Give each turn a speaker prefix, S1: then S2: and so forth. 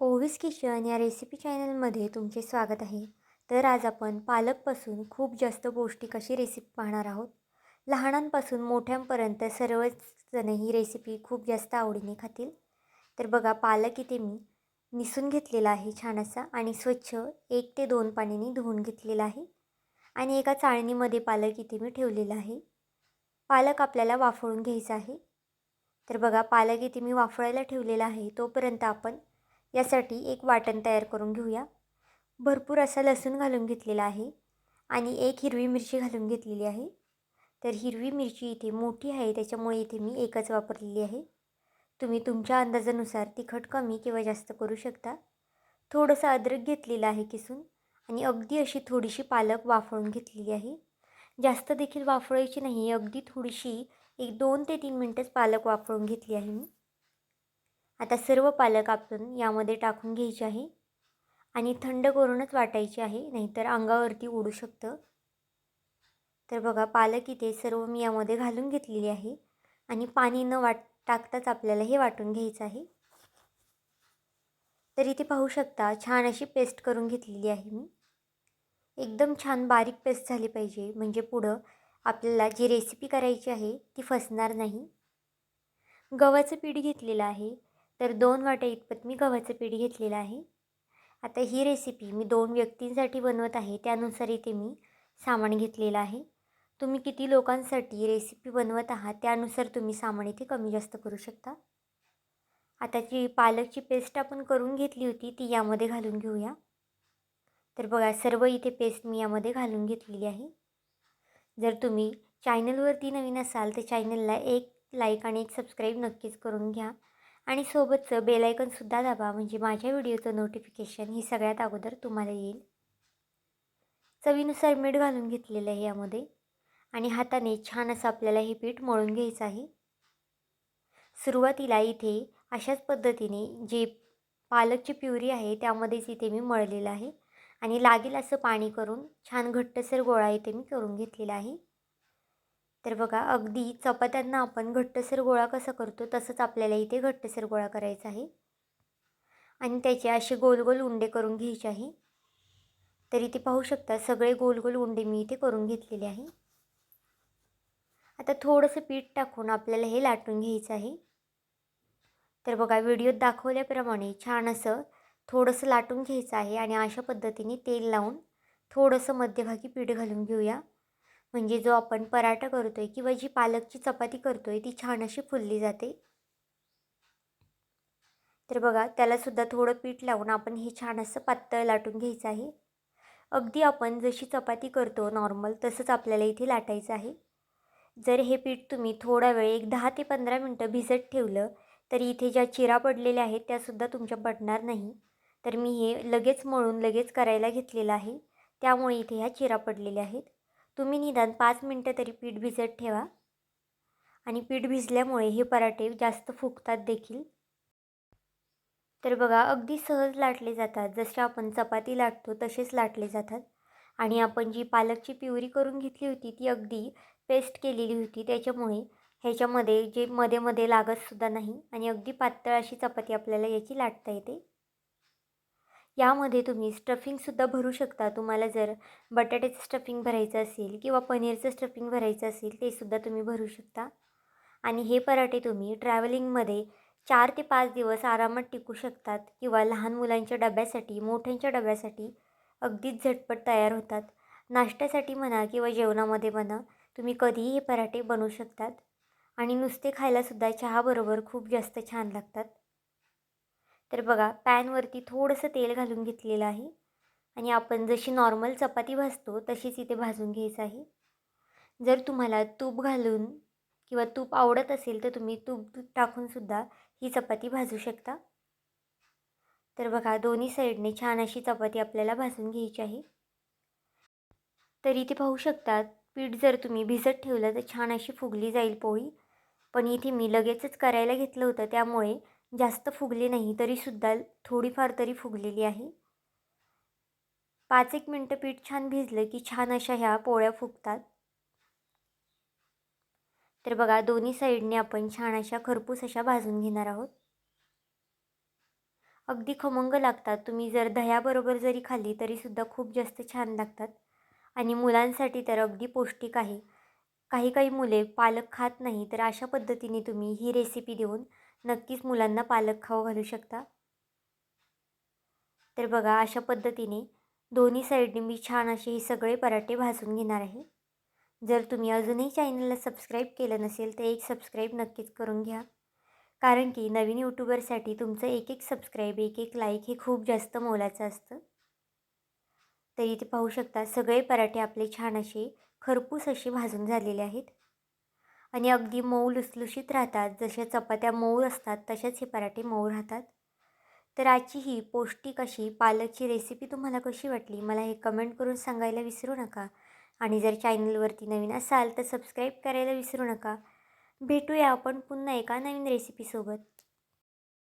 S1: ओव्हिस kitchen या recipe चॅनलमध्ये तुमचे स्वागत आहे. तर आज आपण पालकपासून खूप जास्त पौष्टिक अशी रेसिपी पाहणार आहोत. लहानांपासून मोठ्यांपर्यंत सर्वच जण ही रेसिपी खूप जास्त आवडीने खातील. तर बघा पालक इथे मी निसून घेतलेला आहे छान असा आणि स्वच्छ एक ते दोन पाण्याने धुवून घेतलेला आहे. आणि एका चाळणीमध्ये पालक इथे मी ठेवलेला आहे. पालक आपल्याला वाफळून घ्यायचा आहे. तर बघा पालक इथे मी वाफळायला ठेवलेला आहे. तोपर्यंत आपण यासाठी एक वाटण तयार करून घेऊया. भरपूर असा लसूण घालून घेतलेला आहे आणि एक हिरवी मिरची घालून घेतलेली आहे. तर हिरवी मिरची इथे मोठी आहे त्याच्यामुळे इथे मी एकच वापरलेली आहे. तुम्ही तुमच्या अंदाजानुसार तिखट कमी किंवा जास्त करू शकता. थोडंसं अद्रक घेतलेलं आहे किसून आणि अगदी अशी थोडीशी पालक वाफळून घेतलेली आहे. जास्त देखील वाफळायची नाही अगदी थोडीशी एक दोन ते तीन मिनटंच पालक वाफळून घेतली आहे मी. आता सर्व पालक आपण यामध्ये टाकून घ्यायचे आहे. आणि थंड करूनच वाटायची आहे नाहीतर अंगावरती उडू शकतं. तर बघा पालक इथे सर्व मी यामध्ये घालून घेतलेली आहे. आणि पाणी न वाट टाकताच आपल्याला हे वाटून घ्यायचं आहे. तर इथे पाहू शकता छान अशी पेस्ट करून घेतलेली आहे मी. एकदम छान बारीक पेस्ट झाली पाहिजे. म्हणजे पुढं आपल्याला जी रेसिपी करायची आहे ती फसणार नाही. गव्हाचं पीठ घेतलेलं आहे. तर दोन वाट्या इतपत मी गव्हाचं पीठ घेतलेलं आहे. आता ही रेसिपी मी दोन व्यक्तींसाठी बनवत आहे त्यानुसार इथे मी सामान घेतलेलं आहे. तुम्ही किती लोकांसाठी रेसिपी बनवत आहात त्यानुसार तुम्ही सामान इथे कमी जास्त करू शकता. आता जी पालकची पेस्ट आपण करून घेतली होती ती यामध्ये घालून घेऊया. तर बघा सर्व इथे पेस्ट मी यामध्ये घालून घेतलेली आहे. जर तुम्ही चॅनलवरती नवीन असाल तर चॅनलला एक लाईक आणि एक सबस्क्राईब नक्कीच करून घ्या. आणि सोबतचं बेलायकनसुद्धा दाबा म्हणजे माझ्या व्हिडिओचं नोटिफिकेशन ही सगळ्यात अगोदर तुम्हाला येईल. चवीनुसार मीठ घालून घेतलेलं आहे यामध्ये. आणि हाताने छान असं आपल्याला हे पीठ मळून घ्यायचं आहे. सुरुवातीला इथे अशाच पद्धतीने जे पालकची प्युरी आहे त्यामध्येच इथे मी मळलेलं आहे. आणि लागेल असं पाणी करून छान घट्टसर गोळा इथे मी करून घेतलेला आहे. तर बघा अगदी चपात्यांना आपण घट्टसर गोळा कसा करतो तसंच आपल्याला इथे घट्टसर गोळा करायचा आहे. आणि त्याचे असे गोल गोल उंडे करून घ्यायचे आहे. तर इथे पाहू शकता सगळे गोल गोल उंडे मी इथे करून घेतलेले आहे. आता थोडंसं पीठ टाकून आपल्याला हे लाटून घ्यायचं आहे. तर बघा व्हिडिओत दाखवल्याप्रमाणे छान असं थोडंसं लाटून घ्यायचं आहे आणि अशा पद्धतीने तेल लावून थोडंसं मध्यभागी पीठ घालून घेऊया. म्हणजे जो आपण पराठा करतो आहे किंवा जी पालकची चपाती करतो आहे ती छान अशी फुलली जाते. तर बघा त्यालासुद्धा थोडं पीठ लावून आपण हे छान असं पातळ लाटून घ्यायचं आहे. अगदी आपण जशी चपाती करतो नॉर्मल तसंच आपल्याला इथे लाटायचं आहे. जर हे पीठ तुम्ही थोडा वेळ एक दहा ते पंधरा मिनटं भिजत ठेवलं तरी इथे ज्या चिरा पडलेल्या आहेत त्यासुद्धा तुमच्या पडणार नाही. तर मी हे लगेच मळून लगेच करायला घेतलेलं आहे. त्यामुळे इथे ह्या चिरा पडलेल्या आहेत. तुम्ही निदान पाच मिनटं तरी पीठ भिजत ठेवा. आणि पीठ भिजल्यामुळे हे पराठे जास्त फुगतात देखील. तर बघा अगदी सहज लाटले जातात. जसे आपण चपाती लाटतो तसेच लाटले जातात. आणि आपण जी पालकची प्युरी करून घेतली होती ती अगदी पेस्ट केलेली होती. त्याच्यामुळे ह्याच्यामध्ये जे मध्ये मध्ये लागतसुद्धा नाही. आणि अगदी पातळ अशी चपाती आपल्याला याची लाटता येते. यामध्ये तुम्ही स्टफिंगसुद्धा भरू शकता. तुम्हाला जर बटाट्याचं स्टफिंग भरायचं असेल किंवा पनीरचं स्टफिंग भरायचं असेल ते सुद्धा तुम्ही भरू शकता. आणि हे पराठे तुम्ही ट्रॅव्हलिंगमध्ये चार ते पाच दिवस आरामात टिकू शकतात किंवा लहान मुलांच्या डब्यासाठी मोठ्यांच्या डब्यासाठी अगदीच झटपट तयार होतात. नाश्त्यासाठी म्हणा किंवा जेवणामध्ये म्हणा तुम्ही कधीही हे पराठे बनवू शकतात. आणि नुसते खायलासुद्धा चहाबरोबर खूप जास्त छान लागतात. तर बघा पॅनवरती थोडंसं तेल घालून घेतलेलं आहे. आणि आपण जशी नॉर्मल चपाती भाजतो तशीच इथे भाजून घ्यायचं आहे. जर तुम्हाला तूप घालून किंवा तूप आवडत असेल तर तुम्ही तूप टाकूनसुद्धा ही चपाती भाजू शकता. तर बघा दोन्ही साईडने छान अशी चपाती आपल्याला भाजून घ्यायची आहे. तर इथे पाहू शकतात पीठ जर तुम्ही भिजत ठेवलं तर छान अशी फुगली जाईल पोळी. पण इथे मी लगेचच करायला घेतलं होतं त्यामुळे जास्त फुगली नाही तरीसुद्धा थोडीफार तरी फुगलेली आहे. पाच एक मिनटं पीठ छान भिजलं की छान अशा ह्या पोळ्या फुगतात. तर बघा दोन्ही साईडने आपण छान अशा खरपूस अशा भाजून घेणार आहोत. अगदी खमंग लागतात. तुम्ही जर दह्याबरोबर जरी खाल्ली तरीसुद्धा खूप जास्त छान लागतात. आणि मुलांसाठी तर अगदी पौष्टिक आहे. काही काही मुले पालक खात नाही तर अशा पद्धतीने तुम्ही ही रेसिपी देऊन नक्कीच मुलांना पालक खाऊ घालू शकता. तर बघा अशा पद्धतीने दोन्ही साईडने मी छान असे हे सगळे पराठे भाजून घेणार आहे. जर तुम्ही अजूनही चॅनलला सबस्क्राईब केलं नसेल तर एक सबस्क्राईब नक्कीच करून घ्या. कारण की नवीन यूट्यूबरसाठी तुमचं एक एक सबस्क्राईब एक एक लाईक हे खूप जास्त मोलाचं असतं. तर इथे पाहू शकता सगळे पराठे आपले छान असे खरपूस असे भाजून झालेले आहेत. आणि अगदी मऊ लुसलुशीत राहतात. जशा चपात्या मऊ असतात तसेच हे पराठे मऊ राहतात. तर आजची ही पौष्टिक अशी पालकची रेसिपी तुम्हाला कशी वाटली? मला हे कमेंट करून सांगायला विसरू नका. आणि जर चॅनलवरती नवीन असाल तर सबस्क्राईब करायला विसरू नका. भेटूया आपण पुन्हा एका नवीन रेसिपीसोबत